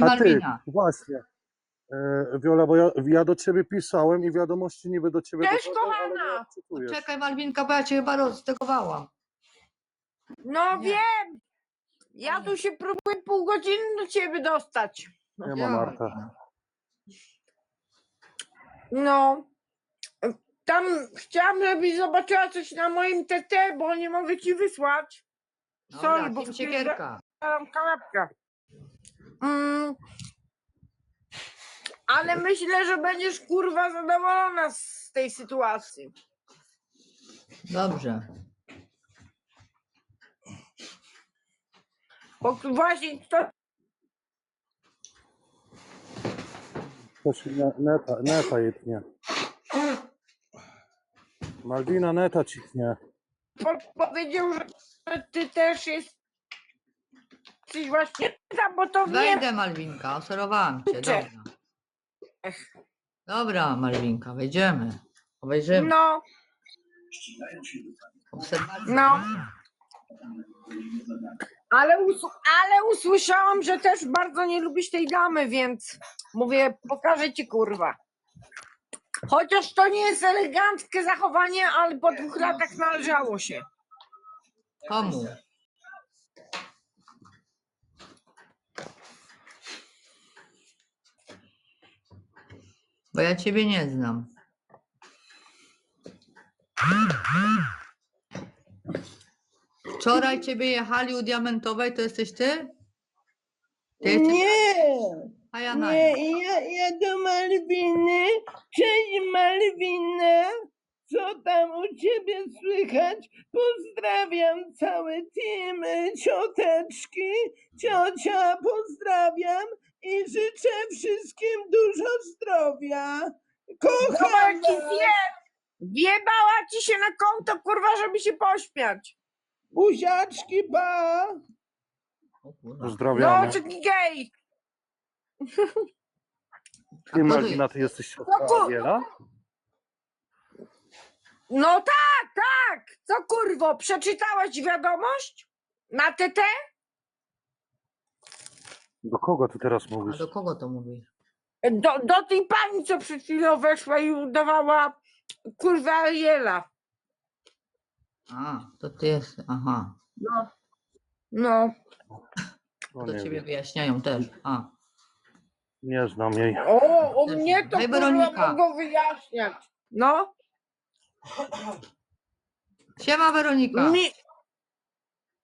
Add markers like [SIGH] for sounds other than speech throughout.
Hej A ty, Malwina. właśnie. E, Wiola, bo ja, ja do ciebie pisałem i wiadomości niby do ciebie Cześć, dochodzą, ale nie kochana. odczytujesz. Czekaj Malwinka, bo ja cię chyba roztegowałam. No Nie. wiem. Ja tu się próbuję pół godziny do ciebie dostać. Nie ma Marta. No. Tam chciałam, żebyś zobaczyła coś na moim TT, bo nie mogę ci wysłać. Dobra, Sorry, bo kim ciekierka. Mam kanapkę. Mm. Ale myślę, że będziesz kurwa zadowolona z tej sytuacji. Dobrze. Bo właśnie kto To się ne, neta, neta jej tnie. Malwina neta ci tnie. po- powiedział, że ty też jest coś właśnie tam, bo to wiem. Wejdę Malwinka, obserwowałam cię. Dobra. Dobra Malwinka, wejdziemy. Obejrzymy. No, Obserwacja. No. ale, us ale usłyszałam, że też bardzo nie lubisz tej damy, więc mówię, pokażę ci kurwa. Chociaż to nie jest eleganckie zachowanie, ale po dwóch latach należało się. Komu? Bo ja ciebie nie znam. Wczoraj ciebie jechali u Diamentowej, to jesteś ty? Ty jesteś Nie, a ja na nie, ja, ja do Malwiny. Cześć Malwina, co tam u ciebie słychać? Pozdrawiam cały team, cioteczki, ciocia, pozdrawiam i życzę wszystkim dużo zdrowia. Kocham jaki was. wie, wjebała ci się na konto, kurwa, żeby się pośmiać. buziaczki, pa! O kurwa. No, Pozdrawiamy. czy gej. Ty A Malwina, ty jesteś siostra No Ariela? No tak, tak. Co kurwo, przeczytałaś wiadomość? Na TT? Do kogo ty teraz A mówisz? do kogo to mówisz? Do, do tej pani, co przed chwilą weszła i udawała kurwa Ariela. A, to ty jest. Aha. No. No. No, Do nie, ciebie wiem. wyjaśniają też. A. nie znam jej. O, o mnie to Hej, kurwa Weronika. mogą wyjaśniać. No. Siema Weronika. Mi,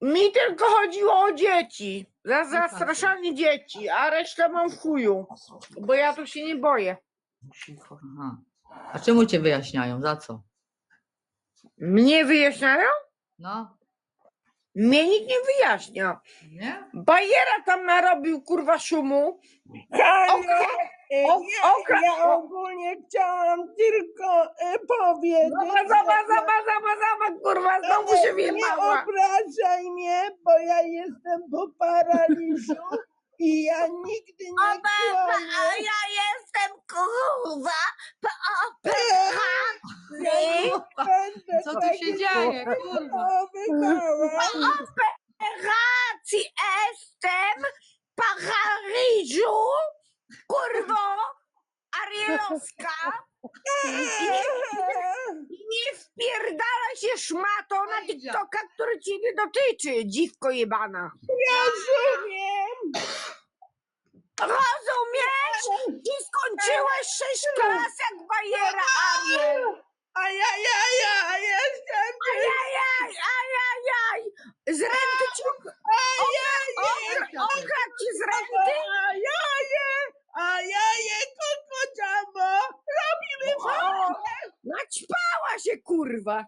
mi tylko chodziło o dzieci. Za zastraszanie dzieci, a resztę mam w chuju. Bo ja tu się nie boję. Aha. A czemu cię wyjaśniają? Za co? Mnie wyjaśniają? No, Mnie nikt nie wyjaśnia. nie? Bajera tam narobił kurwa szumu. Okra- ok- ja, okra- ja ogólnie chciałam tylko e, powiedzieć... Zaba, zaba, zaba, zaba, zaba, kurwa, znowu się Nie obrażaj mnie, bo ja jestem po paraliżu i ja nigdy nie A kłamię. ja jestem kurwa po Będę Co tu tak się dzieje, kurwa? zachowywała. operacji jestem po Paryżu, kurwo, Arielowska. [LAUGHS] I nie wpierdala się szmato na TikToka, który cię nie dotyczy, dziwko jebana. Rozumiem. Rozumiesz? Ty skończyłeś sześć klas jak bajera, Ariel. A ja, ja, ja jestem Ajajaj, ajajaj. Z renty ci ok- okra- okradł ci z renty? A a ja Ojeje, kukudziamo, robimy wolę! Naćpała się, kurwa!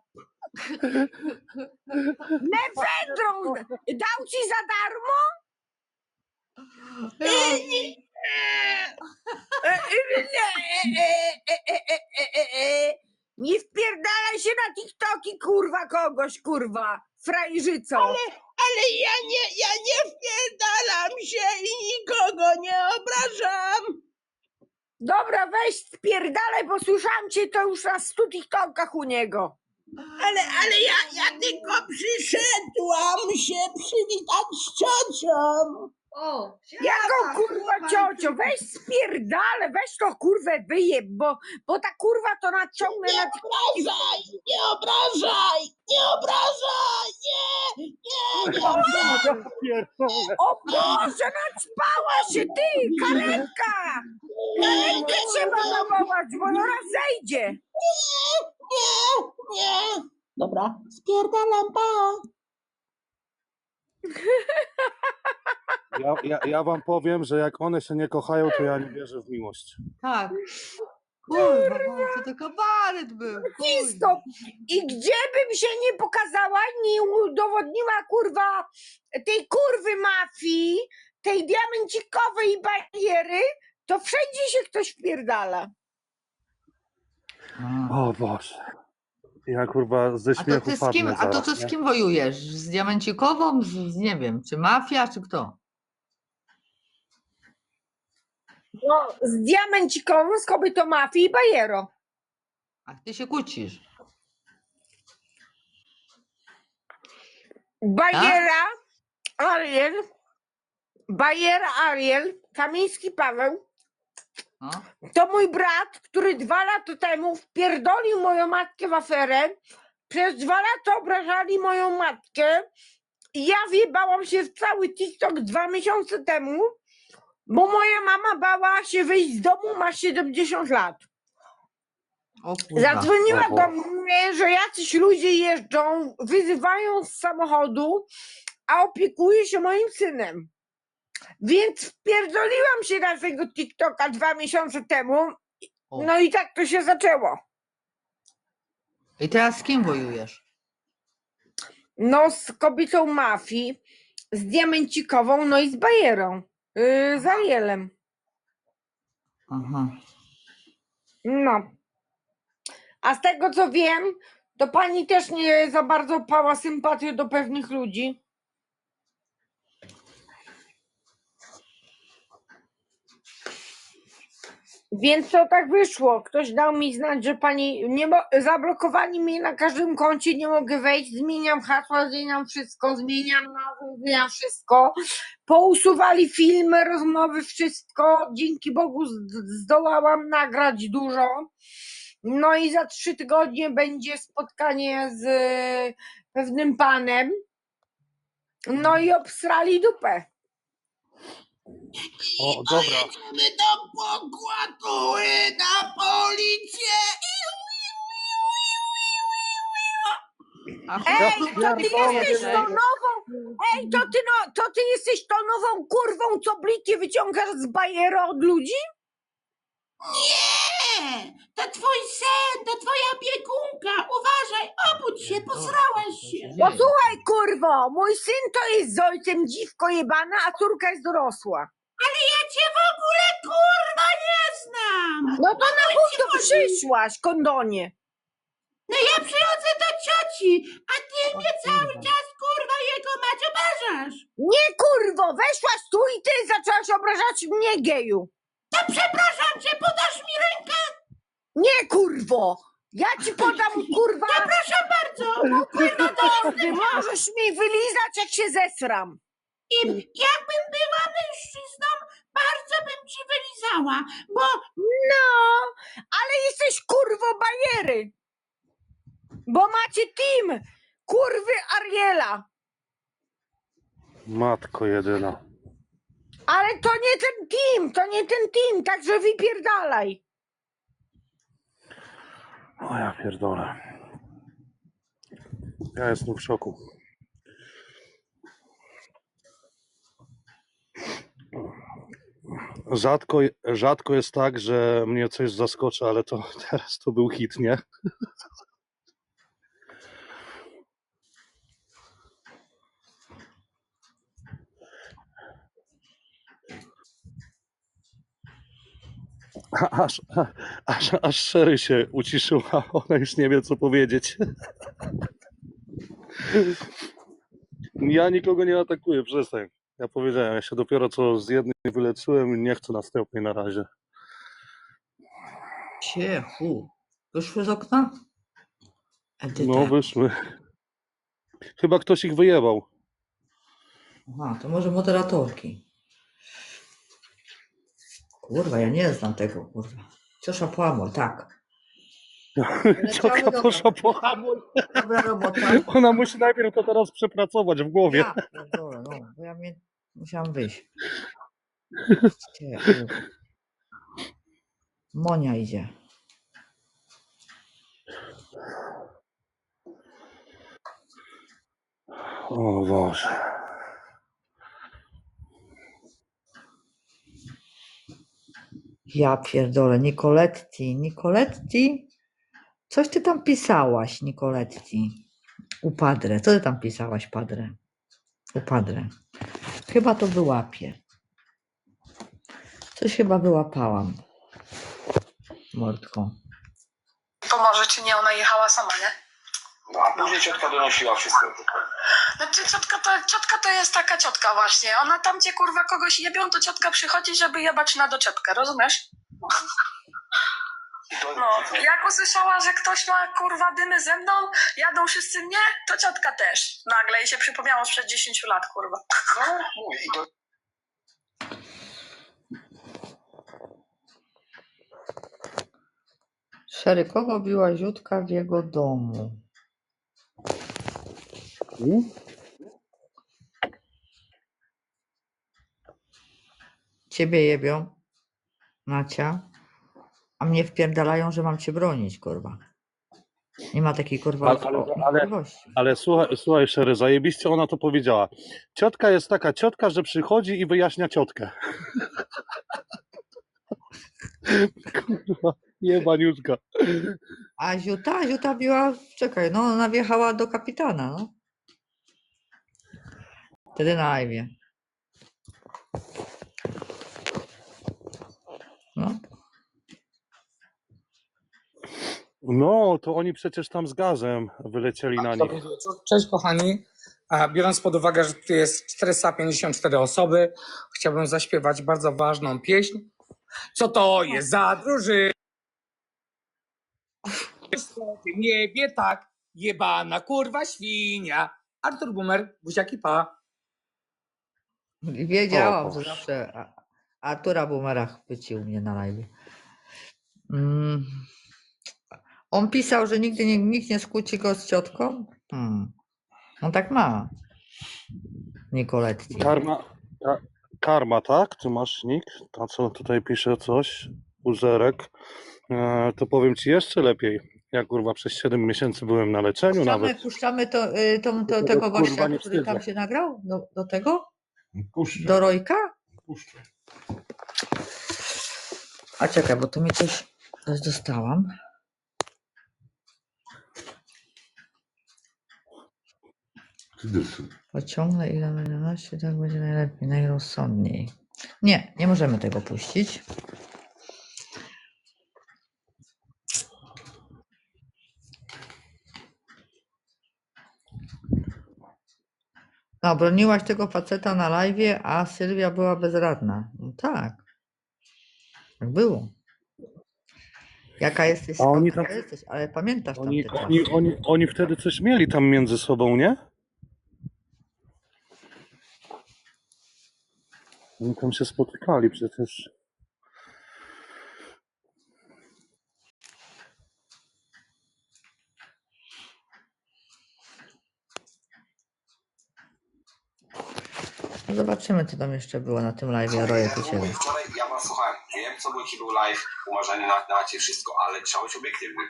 Mefedrą dał ci za darmo? I nie! Nie wpierdalaj się na TikToki, kurwa, kogoś, kurwa, frajżycą. Ale ja nie, ja nie wpierdalam się i nikogo nie obrażam. Dobra, weź spierdalaj, bo słyszałam cię to już na stu TikTokach u niego. Ale, ale ja, ja tylko przyszedłam się przywitać z ciocią. O, Jako kurwa ciocio, weź spierdale, weź to kurwę wyjeb, bo, bo ta kurwa to naciągnę Nie na obrażaj, nie obrażaj, nie obrażaj, nie, nie, nie obrażaj. O Boże, naćpała się ty, karetka! Karetkę trzeba nawołać, bo zaraz zejdzie. Nie, nie. Dobra, spierdalam, pa. Ja, ja, ja wam powiem, że jak one się nie kochają, to ja nie wierzę w miłość. tak. Kurwa, co to kabaret był. Cisto. kurwa. I gdzie bym się nie pokazała, nie udowodniła kurwa tej kurwy mafii, tej diamencikowej bariery, to wszędzie się ktoś wpierdala. O Boże. Ja kurwa ze A to śmiechu ty z kim, a to co z kim wojujesz? Z Diamencikową? Z, z nie wiem, czy mafia, czy kto? No, z diamencikową, z kobietą mafii i bajero. A ty się kłócisz. Bajera, Ariel, Bajera Ariel, Kamiński Paweł, No. to mój brat, który dwa lata temu wpierdolił moją matkę w aferę. Przez dwa lata obrażali moją matkę. I ja wjebałam się w cały TikTok dwa miesiące temu, bo moja mama bała się wyjść z domu, ma 70 lat. O kurwa. Zadzwoniła do mnie, że jacyś ludzie jeżdżą, wyzywają z samochodu, a opiekuje się moim synem. Więc wpierdoliłam się na tego TikToka dwa miesiące temu, O. no i tak to się zaczęło. I teraz z kim wojujesz? No z kobietą mafii, z diamencikową, no i z bajerą, yy, z Arielem. Aha. No. A z tego co wiem, to pani też nie za bardzo pała sympatię do pewnych ludzi. Więc to tak wyszło. Ktoś dał mi znać, że pani nie mo- zablokowali mnie na każdym koncie, nie mogę wejść, zmieniam hasła, zmieniam wszystko, zmieniam nazwę, zmieniam wszystko. Pousuwali filmy, rozmowy, wszystko. Dzięki Bogu z- zdołałam nagrać dużo. No i za trzy tygodnie będzie spotkanie z e, pewnym panem. No i obsrali dupę. O, dobra. Jedziemy do pokładu na policję. Ej, to ty jesteś tą nową, ej, to ty, no, to ty jesteś tą nową kurwą, co bliki wyciągasz z bajery od ludzi? Nie, to twój sen, to twoja opiekunka. Uważaj, obudź się, posrałaś się. Posłuchaj, kurwo, mój syn to jest z ojcem dziwko jebana, a córka jest dorosła. Ja cię w ogóle kurwa nie znam. No to na chuj tu przyszłaś, kondonie. No ja przychodzę do cioci, a ty mnie cały czas kurwa jego mać obrażasz. Nie, kurwo, weszłaś tu i ty zaczęłaś obrażać mnie, geju. To przepraszam cię, podasz mi rękę? Nie, kurwo! Ja ci podam, kurwa! Proszę bardzo. Ty możesz mi wylizać, jak się zesram. I jakbym była mężczyzną, bardzo bym ci wylizała, bo No, ale jesteś kurwo bajery. Bo macie team kurwy Ariela. Matko jedyna. Ale to nie ten team, to nie ten team, także wypierdalaj. O ja pierdolę. Ja jestem w szoku. Rzadko, rzadko jest tak, że mnie coś zaskoczy, ale to [LAUGHS] teraz to był hit, nie? Aż, aż, aż Sherry się uciszyła, [LAUGHS] ona już nie wie co powiedzieć. Ja nikogo nie atakuję, przestań. Ja powiedziałem, ja się dopiero co z jednej wyleczyłem i nie chcę następnej na razie. Ciechu. Wyszły z okna? Edyta. No wyszły. Chyba ktoś ich wyjebał. Aha, to może moderatorki. Kurwa, ja nie znam tego, kurwa. Ciosza połamał, tak. [LAUGHS] Ciotka dobra. poszła po hamul. Dobra robota. Ona musi najpierw to teraz przepracować w głowie. Ja pierdolę, no, bo ja mnie musiałam wyjść. Gdzie. Monia idzie. O Boże. Ja pierdolę, Nicoletti, Nicoletti? Coś ty tam pisałaś, Nicoletti. U Padre. Co ty tam pisałaś, Padre? U Padre. Chyba to wyłapię. Coś chyba wyłapałam. Mordką. pomoże, czy nie, ona jechała sama, nie? No a później ciotka donosiła wszystko. Znaczy ciotka to, ciotka to jest taka ciotka właśnie, ona tam gdzie kurwa kogoś jebią, to ciotka przychodzi, żeby jebać na doczepkę, rozumiesz? I No, jak usłyszała, że ktoś ma kurwa dymy ze mną, jadą wszyscy mnie, to ciotka też. Nagle jej się przypomniało sprzed 10 lat, kurwa. no mówię, i to Szerykowo biła Ziutka w jego domu. Ciebie jebią, Nacia, a mnie wpierdalają, że mam cię bronić, kurwa. Nie ma takiej kurwa Ale- ale- ale- możliwości. Ale słuchaj, słuchaj Szery, zajebiście ona to powiedziała. Ciotka jest taka ciotka, że przychodzi i wyjaśnia ciotkę. [LAUGHS] Kurwa, jebaniutka. A Ziuta, Ziuta biła, czekaj, no ona wjechała do kapitana, no. Wtedy na live. No, No, to oni przecież tam z gazem wylecieli na nich. Dobry wieczór. Cześć kochani. A Biorąc pod uwagę, że tu jest 454 osoby, chciałbym zaśpiewać bardzo ważną pieśń. Co to jest za drużyna? W niebie tak, jebana kurwa świnia. Artur Bumer, buziaki pa. Wiedziałam, że zawsze A- Artura Bumera chwycił mnie na live. Mm. On pisał, że nigdy nie, nikt nie skłóci go z ciotką. Hmm. On tak ma. Nicoletti. Karma, ka, karma, tak? Ty masz nick? A co tutaj pisze coś? Uzerek. E, to powiem ci jeszcze lepiej. Ja kurwa przez 7 miesięcy byłem na leczeniu Puszczamy, nawet. puszczamy to, y, to, to, Tego, tego kurwa, gościa, nie który tam się nagrał? Do, do tego? Puszczę, Do Rojka? puszczę. A czekaj, bo tu mi coś, coś dostałam. Pociągnę ile nosić, tak będzie najlepiej, najrozsądniej. Nie, nie możemy tego puścić. No, broniłaś tego faceta na live, a Sylwia była bezradna. No tak. Tak było. Jaka jesteś, A oni tam- jesteś, ale pamiętasz Oni, te czasy. oni, oni, oni wtedy coś mieli tam między sobą, nie? Oni tam się spotykali przecież. Zobaczymy, co tam jeszcze było na tym live. U ciebie. Wczoraj ja was słuchałem, wiem co był, był live, umarzanie na Nacie, wszystko, ale trzeba być obiektywnym.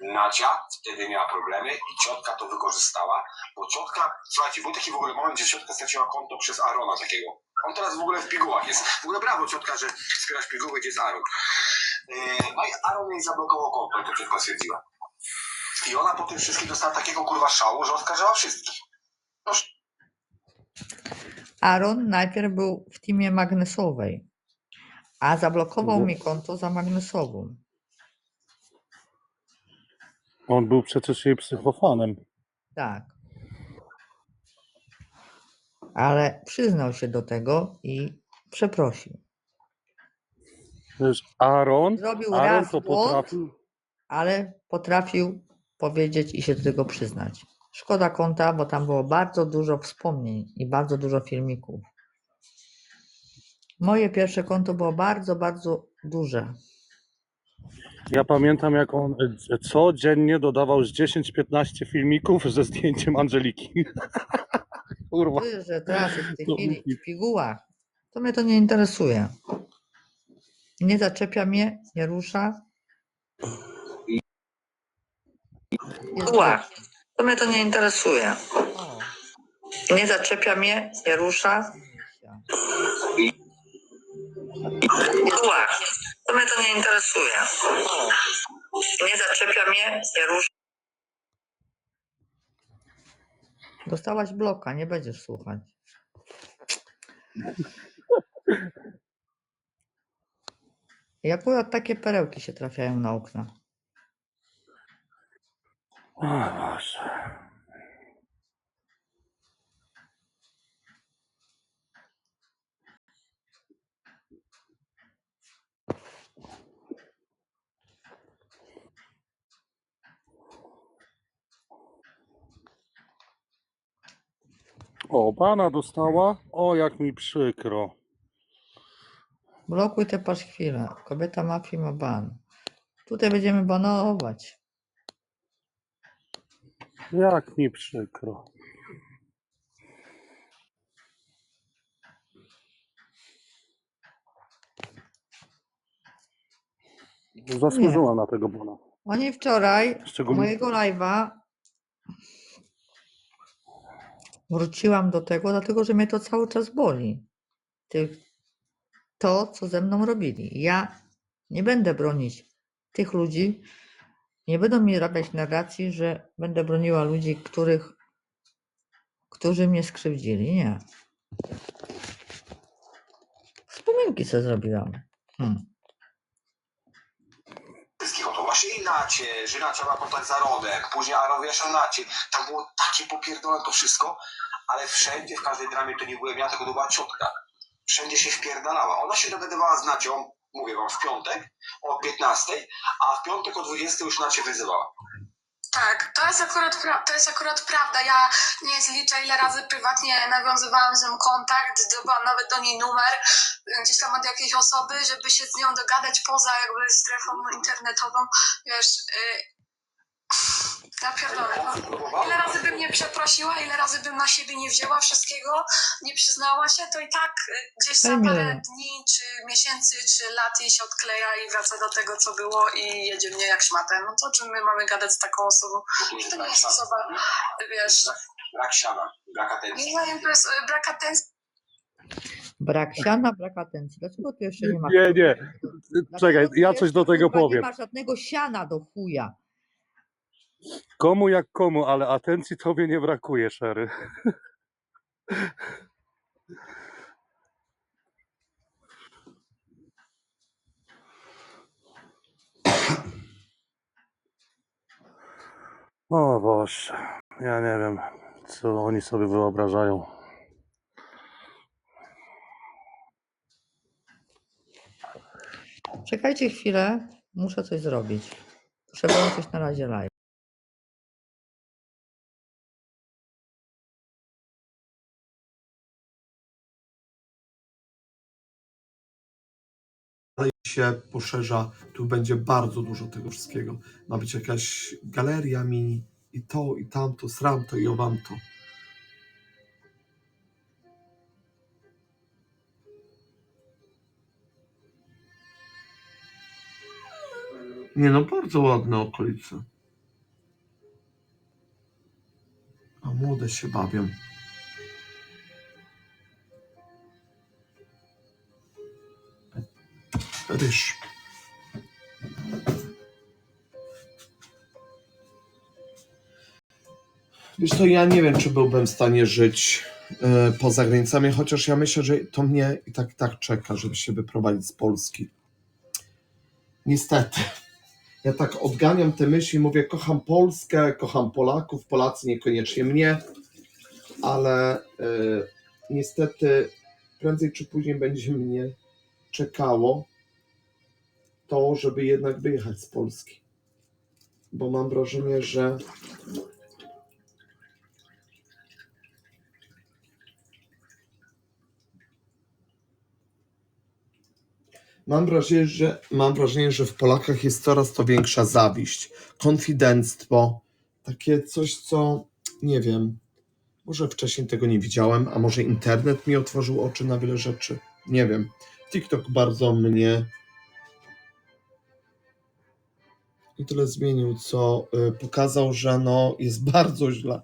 Nacia wtedy miała problemy i ciotka to wykorzystała, bo ciotka, słuchajcie, był taki w ogóle moment, gdzie ciotka straciła konto przez Arona takiego. On teraz w ogóle w pigułach jest. W ogóle brawo ciotka, że wspierasz piguły, gdzie jest Aaron. Yy, No i Aaron jej zablokował konto, to ciotka stwierdziła. I ona po tym wszystkim dostała takiego kurwa szału, że oskarżała wszystkich. Aaron najpierw był w teamie magnesowej, a zablokował Mhm. mi konto za magnesową. On był przecież jej psychofanem. Tak. Ale przyznał się do tego i przeprosił. Wiesz, Aaron, Zrobił Aaron raz to błąd, potrafił. ale potrafił powiedzieć i się do tego przyznać. Szkoda konta, bo tam było bardzo dużo wspomnień i bardzo dużo filmików. Moje pierwsze konto było bardzo, bardzo duże. Ja pamiętam, jak on codziennie dodawał z 10-15 filmików ze zdjęciem Angeliki. [LAUGHS] Kurwa. Ty, że teraz jest w tej chwili pigułach. To mnie to nie interesuje. Nie zaczepia mnie, nie rusza. Pigułach. To mnie to nie interesuje. Nie zaczepia mnie, nie rusza. Pigułach. To mnie to nie interesuje. Nie zaczepia mnie, nie rusza. Dostałaś bloka, nie będziesz słuchać. I akurat takie perełki się trafiają na okna. O Boże. O, dostała. O, jak mi przykro. Blokuj tę chwilę. Kobieta mafii ma ban. Tutaj będziemy banować. Jak mi przykro. Zasłużyła na tego bana. Oni wczoraj Szczególnie mojego live'a wróciłam do tego, dlatego że mnie to cały czas boli. Tych, to, co ze mną robili. Ja nie będę bronić tych ludzi, nie będą mi rabiać narracji, że będę broniła ludzi, których, którzy mnie skrzywdzili. Nie. Wspominki sobie zrobiłam. Hmm. właśnie i nacie, że Nacia ma kontakt z Arodem, później wyjaśniał Nacie. Tam było takie popierdolone to wszystko, ale wszędzie, w każdej dramie to nie byłem ja, tylko to była ciotka. Wszędzie się wpierdalała. Ona się dogadywała z Nacią, mówię wam, w piątek o 15, a w piątek o 20 już Nacie wyzywała. Tak, to jest, akurat to jest akurat prawda. Ja nie zliczę, ile razy prywatnie nawiązywałam z nią kontakt, dodawałam nawet do niej numer, y, gdzieś tam od jakiejś osoby, żeby się z nią dogadać poza jakby strefą internetową. Wiesz, y, ja pierdolę, no. Ile razy bym nie przeprosiła, ile razy bym na siebie nie wzięła wszystkiego, nie przyznała się, to i tak y, gdzieś za parę dni, czy miesięcy, czy lat jej się odkleja i wraca do tego, co było i jedzie mnie jak szmatę. No to czym my mamy gadać z taką osobą? Jest To nie brak jest siana. osoba, wiesz, Brak siana, brak atencji. nie y, brak atencji, Brak siana, brak atencji. Dlaczego tu jeszcze nie ma? Nie, nie. Czekaj, ja coś do tego powiem. Nie ma żadnego siana do chuja. Komu jak komu, ale atencji tobie nie brakuje, Sherry. O Boże, ja nie wiem, co oni sobie wyobrażają. Czekajcie chwilę, muszę coś zrobić. Muszę włączyć na razie live. Się poszerza, tu będzie bardzo dużo tego wszystkiego. Ma być jakaś galeria mini i to, i tamto, sramto i owamto. Nie no, bardzo ładne okolice. A młode się bawią. Ryż. Wiesz to ja nie wiem, czy byłbym w stanie żyć e, poza granicami, chociaż ja myślę, że to mnie i tak tak czeka, żeby się wyprowadzić z Polski. Niestety. Ja tak odganiam te myśli, mówię, kocham Polskę, kocham Polaków, Polacy niekoniecznie mnie, ale e, niestety prędzej czy później będzie mnie czekało to, żeby jednak wyjechać z Polski. Bo mam wrażenie, że Mam wrażenie, że mam wrażenie, że w Polakach jest coraz to większa zawiść, konfidenctwo, takie coś, co nie wiem. Może wcześniej tego nie widziałem, a może internet mi otworzył oczy na wiele rzeczy. Nie wiem. TikTok bardzo mnie i tyle zmienił, co y, pokazał, że no jest bardzo źle.